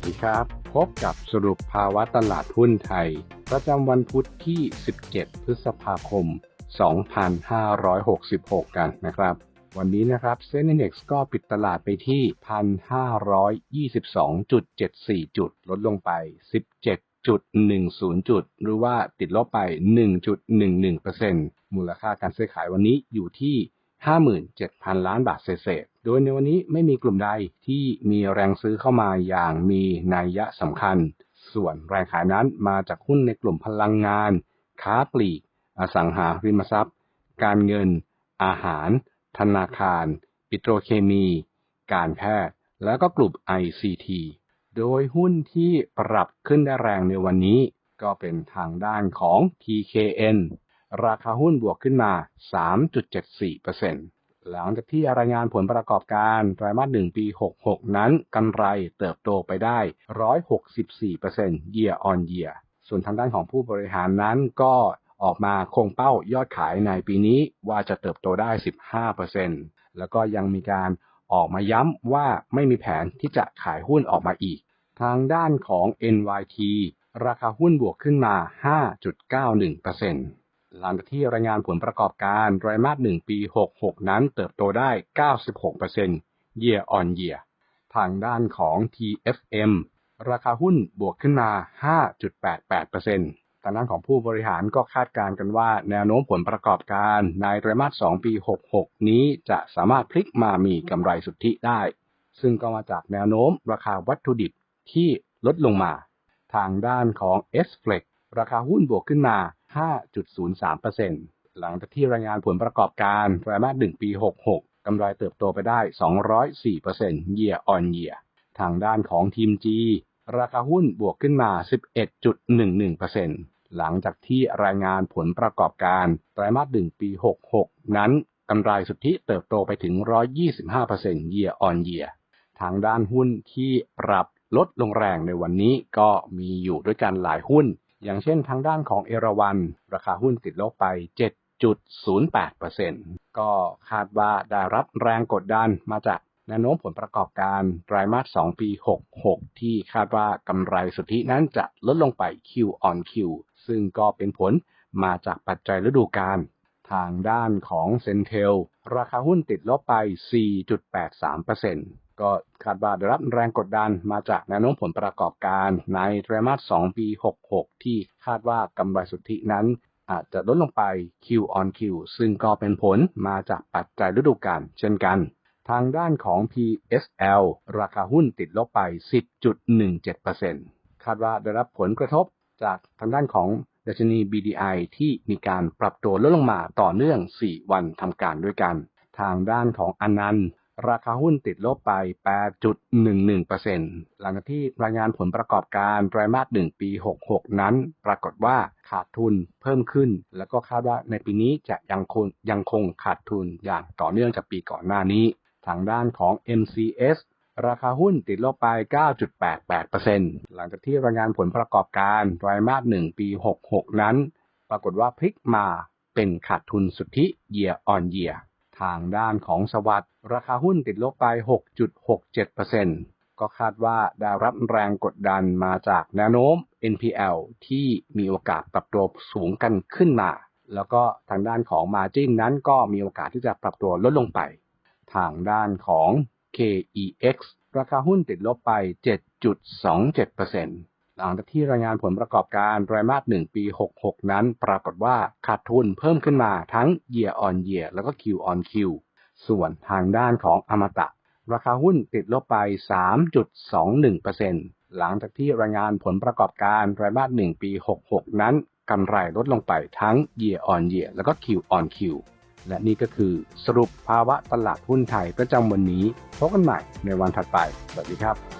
วัสดีครับ พบกับสรุปภาวะตลาดหุ้นไทย ประจำวันพุธที่ 17 พฤษภาคม 2566 กันนะครับ วันนี้นะครับเซ็นดี x ก็ปิดตลาดไปที่ 1,522.74 จุด ลดลงไป 17.10 จุด หรือว่าติดลบไป 1.11%มูลค่าการซื้อขายวันนี้อยู่ที่ 57,000 ล้านบาทเศษ โดยในวันนี้ไม่มีกลุ่มใดที่มีแรงซื้อเข้ามาอย่างมีนัยยะสำคัญ ส่วนแรงขายนั้นมาจากหุ้นในกลุ่มพลังงาน ค้าปลีก อสังหาริมทรัพย์ การเงิน อาหาร ธนาคาร ปิโตรเคมี การแพทย์ แล้วก็กลุ่ม ICT โดยหุ้นที่ปรับขึ้นได้แรงในวันนี้ ก็เป็นทางด้านของ TKN ราคาหุ้นบวกขึ้นมา 3.74% หลังจากที่รายงานผลประกอบการไตรมาส1ปี 66 นั้นกำไรเติบโตไปได้ 164% year on year ส่วนทางด้านของผู้บริหารนั้นก็ออกมาคงเป้ายอดขายในปีนี้ว่าจะเติบโตได้ 15%แล้วก็ยังมีการออกมาย้ำว่าไม่มีแผนที่จะขายหุ้นออกมาอีก ทางด้านของ NYT ราคาหุ้นบวกขึ้นมา 5.91% หลังจากที่รายงานผลประกอบการไตรมาส 1 ปี 66 นั้นเติบโตได้ 96% year on year ทางด้านของ TFM ราคาหุ้นบวกขึ้นมา 5.88%ทางด้านของผู้บริหารก็คาดการณ์กันว่า แนวโน้มผลประกอบการในไตรมาส 2 ปี 66 นี้จะสามารถพลิกมามีกำไรสุทธิได้ ซึ่งก็มาจากแนวโน้มราคาวัตถุดิบที่ลดลงมา ทางด้านของ s f l e x ราคาหุ้นบวกขึ้นมา 5.03%หลังจากที่รายงานผลประกอบการไตรมาส1ปี 66กำไรเติบโตไปได้ 204% year on year ทางด้านของทีม G ราคาหุ้นบวกขึ้นมา 11.11%หลังจากที่รายงานผลประกอบการไตรมาส1ปี 66 นั้นกำไรสุทธิเติบโตไปถึง 125% year on year ทางด้านหุ้นที่ปรับลดลงแรงในวันนี้ก็มีอยู่ด้วยกันหลายหุ้น อย่างเช่นทางด้านของเอราวันราคาหุ้นติดลบไป 7.08%ก็คาดว่าได้รับแรงกดดันมาจากแนวโน้มผลประกอบการไตรมาส 2 ปี 66 ที่คาดว่ากำไรสุทธินั้นจะลดลงไป Q on Q ซึ่งก็เป็นผลมาจากปัจจัยฤดูกาลทางด้านของเซนเทลราคาหุ้นติดลบไป 4.83% ก็คาดว่าได้รับแรงกดดันมาจากแนวโน้มผลประกอบการในไตรมาส 2 ปี 66 ที่คาดว่ากำไรสุทธินั้นอาจจะลดลงไป Q on Q ซึ่งก็เป็นผลมาจากปัจจัยฤดูกาลเช่นกัน ทางด้านของ PSL ราคาหุ้นติดลบไป 10.17%คาดว่าได้รับผลกระทบจากทางด้านของดัชนี BDI ที่มีการปรับตัวลดลงมาต่อเนื่อง 4 วันทำการด้วยกัน ทางด้านของอนันต์ ราคาหุ้นติดลบไป 8.11%หลังจากที่รายงานผลประกอบการไตรมาส 1 ปี 66 นั้น ปรากฏว่าขาดทุนเพิ่มขึ้น แล้วก็คาดว่าในปีนี้จะยังคงยังคงขาดทุนอย่างต่อเนื่องจากปีก่อนหน้านี้ ทางด้านของ MCS ราคาหุ้นติดลบไป 9.88%หลังจากที่รายงานผลประกอบการไตรมาส 1 ปี 66 นั้น ปรากฏว่าพลิกมาเป็นขาดทุนสุทธิ year on year ทางด้านของสวัสด์ราคาหุ้นติดลบไป 6.67%ก็คาดว่าได้รับแรงกดดันมาจากแนวโน้ม NPL ที่มีโอกาสปรับตัวสูงกันขึ้นมา แล้วก็ทางด้านของ Margin นั้นก็มีโอกาสที่จะปรับตัวลดลงไป ทางด้านของ KEX ราคาหุ้นติดลบไป 7.27% หลังจากที่รายงานผลประกอบการไตรมาส1ปี 66 นั้น ปรากฏว่าขาดทุนเพิ่มขึ้นมาทั้ง year on year แล้วก็ Q on Q ส่วนทางด้านของอมตะ ราคาหุ้นติดลบไป 3.21%หลังจากที่รายงานผลประกอบการไตรมาส1ปี 66 นั้นกำไรลดลงไปทั้ง year on year แล้วก็ Q on Q และนี่ก็คือสรุปภาวะตลาดหุ้นไทยประจำวันนี้พบกันใหม่ในวันถัดไป สวัสดีครับ